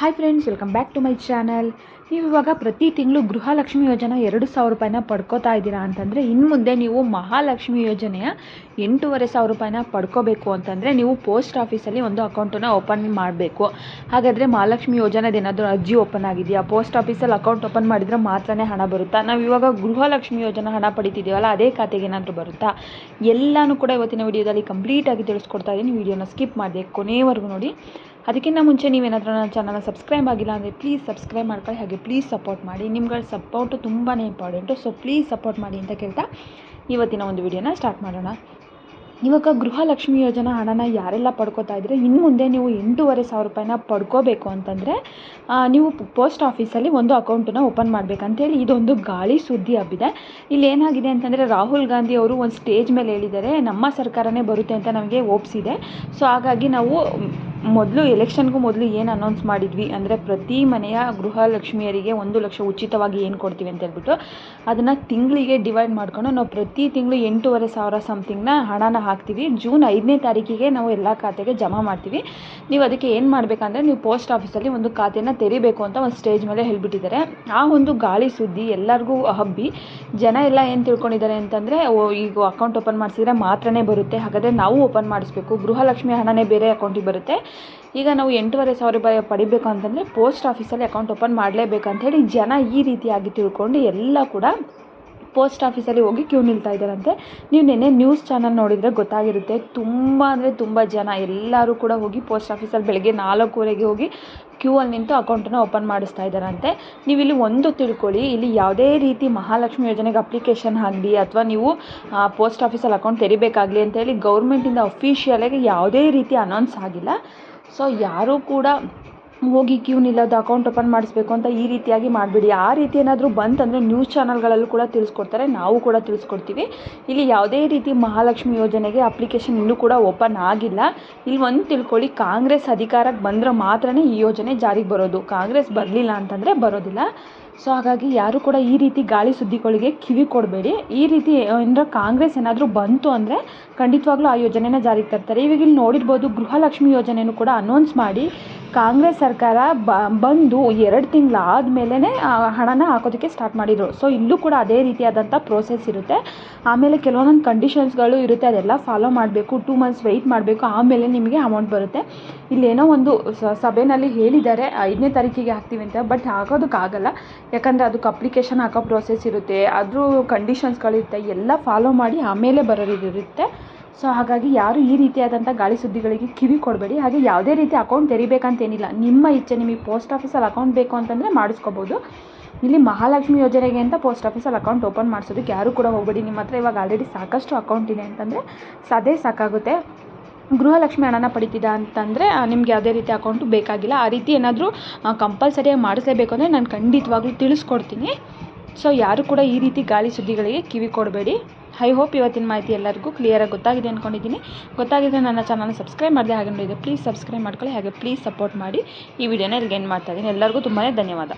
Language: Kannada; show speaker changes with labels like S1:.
S1: Hi friends welcome back to my channel ನೀವು ಇವಾಗ ಪ್ರತಿ ತಿಂಗಳು ಗೃಹಲಕ್ಷ್ಮಿ ಯೋಜನೆ ಎರಡು ಸಾವಿರ ರೂಪಾಯಿನ ಪಡ್ಕೋತಾ ಇದ್ದೀರಾ ಅಂತಂದರೆ ಇನ್ನು ಮುಂದೆ ನೀವು ಮಹಾಲಕ್ಷ್ಮಿ ಯೋಜನೆಯ ಎಂಟೂವರೆ ಸಾವಿರ ರೂಪಾಯಿನ ಪಡ್ಕೋಬೇಕು ಅಂತಂದರೆ, ನೀವು ಪೋಸ್ಟ್ ಆಫೀಸಲ್ಲಿ ಒಂದು ಅಕೌಂಟನ್ನು ಓಪನ್ ಮಾಡಬೇಕು. ಹಾಗಾದರೆ ಮಹಾಲಕ್ಷ್ಮಿ ಯೋಜನೆದು ಏನಾದರೂ ಅರ್ಜಿ ಓಪನ್ ಆಗಿದೆಯಾ? ಪೋಸ್ಟ್ ಆಫೀಸಲ್ಲಿ ಅಕೌಂಟ್ ಓಪನ್ ಮಾಡಿದರೆ ಮಾತ್ರನೇ ಹಣ ಬರುತ್ತಾ? ನಾವು ಇವಾಗ ಗೃಹಲಕ್ಷ್ಮಿ ಯೋಜನೆ ಹಣ ಪಡಿತಿದ್ದೀವಲ್ಲ, ಅದೇ ಖಾತೆಗೆ ಏನಾದರೂ ಬರುತ್ತಾ? ಎಲ್ಲನೂ ಕೂಡ ಇವತ್ತಿನ ವಿಡಿಯೋದಲ್ಲಿ ಕಂಪ್ಲೀಟಾಗಿ ತಿಳಿಸ್ಕೊಡ್ತಾ ಇದ್ದೀನಿ. ವಿಡಿಯೋನ ಸ್ಕಿಪ್ ಮಾಡಿದೆ ಕೊನೆಯವರೆಗೂ ನೋಡಿ. ಅದಕ್ಕಿಂತ ಮುಂಚೆ ನೀವೇನಾದರೂ ನನ್ನ ಚಾನಲ್ನ ಸಬ್ಸ್ಕ್ರೈಬ್ ಆಗಿಲ್ಲ ಅಂದರೆ ಪ್ಲೀಸ್ ಸಬ್ಸ್ಕ್ರೈಬ್ ಮಾಡ್ಕೊಳ್ಳಿ. ಹಾಗೆ ಪ್ಲೀಸ್ ಸಪೋರ್ಟ್ ಮಾಡಿ. ನಿಮ್ಗಳ ಸಪೋರ್ಟು ತುಂಬಾ ಇಂಪಾರ್ಟೆಂಟು ಸೊ ಪ್ಲೀಸ್ ಸಪೋರ್ಟ್ ಮಾಡಿ ಅಂತ ಕೇಳ್ತಾ ಇವತ್ತಿನ ಒಂದು ವಿಡಿಯೋನ ಸ್ಟಾರ್ಟ್ ಮಾಡೋಣ. ಇವಾಗ ಗೃಹಲಕ್ಷ್ಮಿ ಯೋಜನಾ ಹಣನ ಯಾರೆಲ್ಲ ಪಡ್ಕೋತಾ ಇದ್ದರೆ ಇನ್ನು ಮುಂದೆ ನೀವು ಎಂಟೂವರೆ ಸಾವಿರ ರೂಪಾಯಿನ ಪಡ್ಕೋಬೇಕು ಅಂತಂದರೆ ನೀವು ಪೋಸ್ಟ್ ಆಫೀಸಲ್ಲಿ ಒಂದು ಅಕೌಂಟನ್ನ ಓಪನ್ ಮಾಡಬೇಕಂತೇಳಿ ಇದೊಂದು ಗಾಳಿ ಸುದ್ದಿ ಹಬ್ಬಿದೆ. ಇಲ್ಲಿ ಏನಾಗಿದೆ ಅಂತಂದರೆ ರಾಹುಲ್ ಗಾಂಧಿ ಅವರು ಒಂದು ಸ್ಟೇಜ್ ಮೇಲೆ ಹೇಳಿದ್ದಾರೆ, ನಮ್ಮ ಸರ್ಕಾರನೇ ಬರುತ್ತೆ ಅಂತ ನಮಗೆ ಓಪ್ಸಿದೆ ಸೊ ಹಾಗಾಗಿ ನಾವು ಮೊದಲು ಎಲೆಕ್ಷನ್ಗೂ ಮೊದಲು ಏನು ಅನೌನ್ಸ್ ಮಾಡಿದ್ವಿ ಅಂದರೆ ಪ್ರತಿ ಮನೆಯ ಗೃಹಲಕ್ಷ್ಮಿಯರಿಗೆ ಒಂದು ಲಕ್ಷ ಉಚಿತವಾಗಿ ಏನು ಕೊಡ್ತೀವಿ ಅಂತ ಹೇಳ್ಬಿಟ್ಟು ಅದನ್ನು ತಿಂಗಳಿಗೆ ಡಿವೈಡ್ ಮಾಡ್ಕೊಂಡು ನಾವು ಪ್ರತಿ ತಿಂಗಳು ಎಂಟೂವರೆ ಸಾವಿರ ಸಮಥಿಂಗ್ನ ಹಣನ ಹಾಕ್ತೀವಿ. ಜೂನ್ ಐದನೇ ತಾರೀಕಿಗೆ ನಾವು ಎಲ್ಲ ಖಾತೆಗೆ ಜಮಾ ಮಾಡ್ತೀವಿ. ನೀವು ಅದಕ್ಕೆ ಏನು ಮಾಡಬೇಕಂದ್ರೆ ನೀವು ಪೋಸ್ಟ್ ಆಫೀಸಲ್ಲಿ ಒಂದು ಖಾತೆನ ತೆರಿಬೇಕು ಅಂತ ಒಂದು ಸ್ಟೇಜ್ ಮೇಲೆ ಹೇಳಿಬಿಟ್ಟಿದ್ದಾರೆ. ಆ ಒಂದು ಗಾಳಿ ಸುದ್ದಿ ಎಲ್ಲರಿಗೂ ಹಬ್ಬಿ ಜನ ಎಲ್ಲ ಏನು ತಿಳ್ಕೊಂಡಿದ್ದಾರೆ ಅಂತಂದರೆ ಈಗ ಅಕೌಂಟ್ ಓಪನ್ ಮಾಡಿಸಿದ್ರೆ ಮಾತ್ರನೇ ಬರುತ್ತೆ. ಹಾಗಾದರೆ ನಾವು ಓಪನ್ ಮಾಡಿಸ್ಬೇಕು. ಗೃಹಲಕ್ಷ್ಮಿ ಹಣನೇ ಬೇರೆ ಅಕೌಂಟಿಗೆ ಬರುತ್ತೆ. ಈಗ ನಾವು ಎಂಟೂವರೆ ಸಾವಿರ ರೂಪಾಯಿ ಪಡಿಬೇಕು ಅಂತಂದರೆ ಪೋಸ್ಟ್ ಆಫೀಸಲ್ಲಿ ಅಕೌಂಟ್ ಓಪನ್ ಮಾಡಲೇಬೇಕಂತ ಹೇಳಿ ಜನ ಈ ರೀತಿಯಾಗಿ ತಿಳ್ಕೊಂಡು ಎಲ್ಲ ಕೂಡ ಪೋಸ್ಟ್ ಆಫೀಸಲ್ಲಿ ಹೋಗಿ ಕ್ಯೂ ನಿಲ್ತಾ ಇದ್ದಾರಂತೆ. ನೀವು ನೆನ್ನೆ ನ್ಯೂಸ್ ಚಾನಲ್ ನೋಡಿದರೆ ಗೊತ್ತಾಗಿರುತ್ತೆ, ತುಂಬ ಅಂದರೆ ತುಂಬ ಜನ ಎಲ್ಲರೂ ಕೂಡ ಹೋಗಿ ಪೋಸ್ಟ್ ಆಫೀಸಲ್ಲಿ ಬೆಳಗ್ಗೆ ನಾಲ್ಕೂವರೆಗೆ ಹೋಗಿ ಕ್ಯೂ ಅಲ್ಲಿ ನಿಂತು ಅಕೌಂಟನ್ನು ಓಪನ್ ಮಾಡಿಸ್ತಾ ಇದ್ದಾರಂತೆ. ನೀವು ಇಲ್ಲಿ ಒಂದು ತಿಳ್ಕೊಳ್ಳಿ, ಇಲ್ಲಿ ಯಾವುದೇ ರೀತಿ ಮಹಾಲಕ್ಷ್ಮಿ ಯೋಜನೆಗೆ ಅಪ್ಲಿಕೇಶನ್ ಆಗಲಿ ಅಥವಾ ನೀವು ಪೋಸ್ಟ್ ಆಫೀಸಲ್ಲಿ ಅಕೌಂಟ್ ತೆರಿಬೇಕಾಗಲಿ ಅಂತೇಳಿ ಗೌರ್ಮೆಂಟಿಂದ ಅಫಿಷಿಯಲಾಗಿ ಯಾವುದೇ ರೀತಿ ಅನೌನ್ಸ್ ಆಗಿಲ್ಲ. ಸೊ ಯಾರೂ ಕೂಡ ಹೋಗಿ ಕ್ಯೂ ನಿಲ್ಲೋದು ಅಕೌಂಟ್ ಓಪನ್ ಮಾಡಿಸ್ಬೇಕು ಅಂತ ಈ ರೀತಿಯಾಗಿ ಮಾಡಬೇಡಿ. ಆ ರೀತಿ ಏನಾದರೂ ಬಂತಂದರೆ ನ್ಯೂಸ್ ಚಾನಲ್ಗಳಲ್ಲೂ ಕೂಡ ತಿಳಿಸ್ಕೊಡ್ತಾರೆ, ನಾವು ಕೂಡ ತಿಳಿಸ್ಕೊಡ್ತೀವಿ. ಇಲ್ಲಿ ಯಾವುದೇ ರೀತಿ ಮಹಾಲಕ್ಷ್ಮಿ ಯೋಜನೆಗೆ ಅಪ್ಲಿಕೇಶನ್ ಇನ್ನೂ ಕೂಡ ಓಪನ್ ಆಗಿಲ್ಲ. ಇಲ್ಲಿ ಒಂದು ತಿಳ್ಕೊಳ್ಳಿ, ಕಾಂಗ್ರೆಸ್ ಅಧಿಕಾರಕ್ಕೆ ಬಂದರೆ ಮಾತ್ರನೇ ಈ ಯೋಜನೆ ಜಾರಿಗೆ ಬರೋದು. ಕಾಂಗ್ರೆಸ್ ಬರಲಿಲ್ಲ ಅಂತಂದರೆ ಬರೋದಿಲ್ಲ. ಸೊ ಹಾಗಾಗಿ ಯಾರು ಕೂಡ ಈ ರೀತಿ ಗಾಳಿ ಸುದ್ದಿಗಳಿಗೆ ಕಿವಿ ಕೊಡಬೇಡಿ. ಈ ರೀತಿ ಅಂದರೆ ಕಾಂಗ್ರೆಸ್ ಏನಾದರೂ ಬಂತು ಅಂದರೆ ಖಂಡಿತವಾಗ್ಲೂ ಆ ಯೋಜನೆನ ಜಾರಿಗೆ ತರ್ತಾರೆ. ಇವಾಗ ಇಲ್ಲಿ ನೋಡಿರ್ಬೋದು ಗೃಹಲಕ್ಷ್ಮಿ ಯೋಜನೆಯೂ ಕೂಡ ಅನೌನ್ಸ್ ಮಾಡಿ ಕಾಂಗ್ರೆಸ್ ಸರ್ಕಾರ ಬ, ಬಂದು ಎರಡು ತಿಂಗಳಾದ್ಮೇಲೆ ಹಣನ ಹಾಕೋದಕ್ಕೆ ಸ್ಟಾರ್ಟ್ ಮಾಡಿದರು. ಸೊ ಇಲ್ಲೂ ಕೂಡ ಅದೇ ರೀತಿಯಾದಂಥ ಪ್ರೋಸೆಸ್ ಇರುತ್ತೆ. ಆಮೇಲೆ ಕೆಲವೊಂದೊಂದು ಕಂಡೀಷನ್ಸ್ಗಳು ಇರುತ್ತೆ, ಅದೆಲ್ಲ ಫಾಲೋ ಮಾಡಬೇಕು ಟೂ ಮಂತ್ಸ್ ವೆಯ್ಟ್ ಮಾಡಬೇಕು, ಆಮೇಲೆ ನಿಮಗೆ ಅಮೌಂಟ್ ಬರುತ್ತೆ. ಇಲ್ಲೇನೋ ಒಂದು ಸಭೆಯಲ್ಲಿ ಹೇಳಿದ್ದಾರೆ, ಐದನೇ ತಾರೀಕಿಗೆ ಹಾಕ್ತೀವಿ ಅಂತ ಬಟ್ ಆಗೋದಕ್ಕಾಗಲ್ಲ ಯಾಕಂದರೆ ಅದಕ್ಕೆ ಅಪ್ಲಿಕೇಶನ್ ಹಾಕೋ ಪ್ರೋಸೆಸ್ ಇರುತ್ತೆ ಅದ್ರ ಕಂಡೀಷನ್ಸ್ಗಳಿರುತ್ತೆ ಎಲ್ಲ ಫಾಲೋ ಮಾಡಿ ಆಮೇಲೆ ಬರೋದಿರುತ್ತೆ ಸೊ ಹಾಗಾಗಿ ಯಾರು ಈ ರೀತಿಯಾದಂಥ ಗಾಳಿ ಸುದ್ದಿಗಳಿಗೆ ಕಿವಿ ಕೊಡಬೇಡಿ. ಹಾಗೆ ಯಾವುದೇ ರೀತಿ ಅಕೌಂಟ್ ತೆರಿಬೇಕಂತೇನಿಲ್ಲ. ನಿಮ್ಮ ಇಚ್ಛೆ, ನಿಮಗೆ ಪೋಸ್ಟ್ ಆಫೀಸಲ್ಲಿ ಅಕೌಂಟ್ ಬೇಕು ಅಂತಂದರೆ ಮಾಡಿಸ್ಕೋಬೋದು. ಇಲ್ಲಿ ಮಹಾಲಕ್ಷ್ಮಿ ಯೋಜನೆಗೆ ಅಂತ ಪೋಸ್ಟ್ ಆಫೀಸಲ್ಲಿ ಅಕೌಂಟ್ ಓಪನ್ ಮಾಡಿಸೋದಕ್ಕೆ ಯಾರು ಕೂಡ ಹೋಗಬೇಡಿ. ನಿಮ್ಮ ಹತ್ರ ಇವಾಗ ಆಲ್ರೆಡಿ ಸಾಕಷ್ಟು ಅಕೌಂಟ್ ಇದೆ ಅಂತಂದರೆ ಅದೇ ಸಾಕಾಗುತ್ತೆ. ಗೃಹಲಕ್ಷ್ಮಿ ಹಣನ ಪಡಿತಿದ್ದ ಅಂತಂದರೆ ನಿಮ್ಗೆ ಯಾವುದೇ ರೀತಿ ಅಕೌಂಟು ಬೇಕಾಗಿಲ್ಲ. ಆ ರೀತಿ ಏನಾದರೂ ಕಂಪಲ್ಸರಿಯಾಗಿ ಮಾಡಿಸಲೇಬೇಕು ಅಂದರೆ ನಾನು ಖಂಡಿತವಾಗ್ಲೂ ತಿಳಿಸ್ಕೊಡ್ತೀನಿ. ಸೊ ಯಾರು ಕೂಡ ಈ ರೀತಿ ಗಾಳಿ ಸುದ್ದಿಗಳಿಗೆ ಕಿವಿ ಕೊಡಬೇಡಿ. ಐ ಹೋಪ್ ಇವತ್ತಿನ ಮಾಹಿತಿ ಎಲ್ಲರಿಗೂ ಕ್ಲಿಯರಾಗಿ ಗೊತ್ತಾಗಿದೆ ಅಂದ್ಕೊಂಡಿದ್ದೀನಿ ಗೊತ್ತಾಗಿದ್ದರೆ ನನ್ನ ಚಾನಲ್ನ ಸಬ್ಸ್ಕ್ರೈಬ್ ಮಾಡಿದೆ ಹಾಗೆ ನೋಡಿದೆ ಪ್ಲೀಸ್ ಸಬ್ಸ್ಕ್ರೈಬ್ ಮಾಡ್ಕೊಳ್ಳಿ. ಹಾಗೆ ಪ್ಲೀಸ್ ಸಪೋರ್ಟ್ ಮಾಡಿ. ಈ ವಿಡಿಯೋನ ಇಲ್ಲಿಗೆ ಏನು ಮಾಡ್ತಾಯಿದ್ದೀನಿ ಎಲ್ಲರಿಗೂ ತುಂಬಾ ಧನ್ಯವಾದ.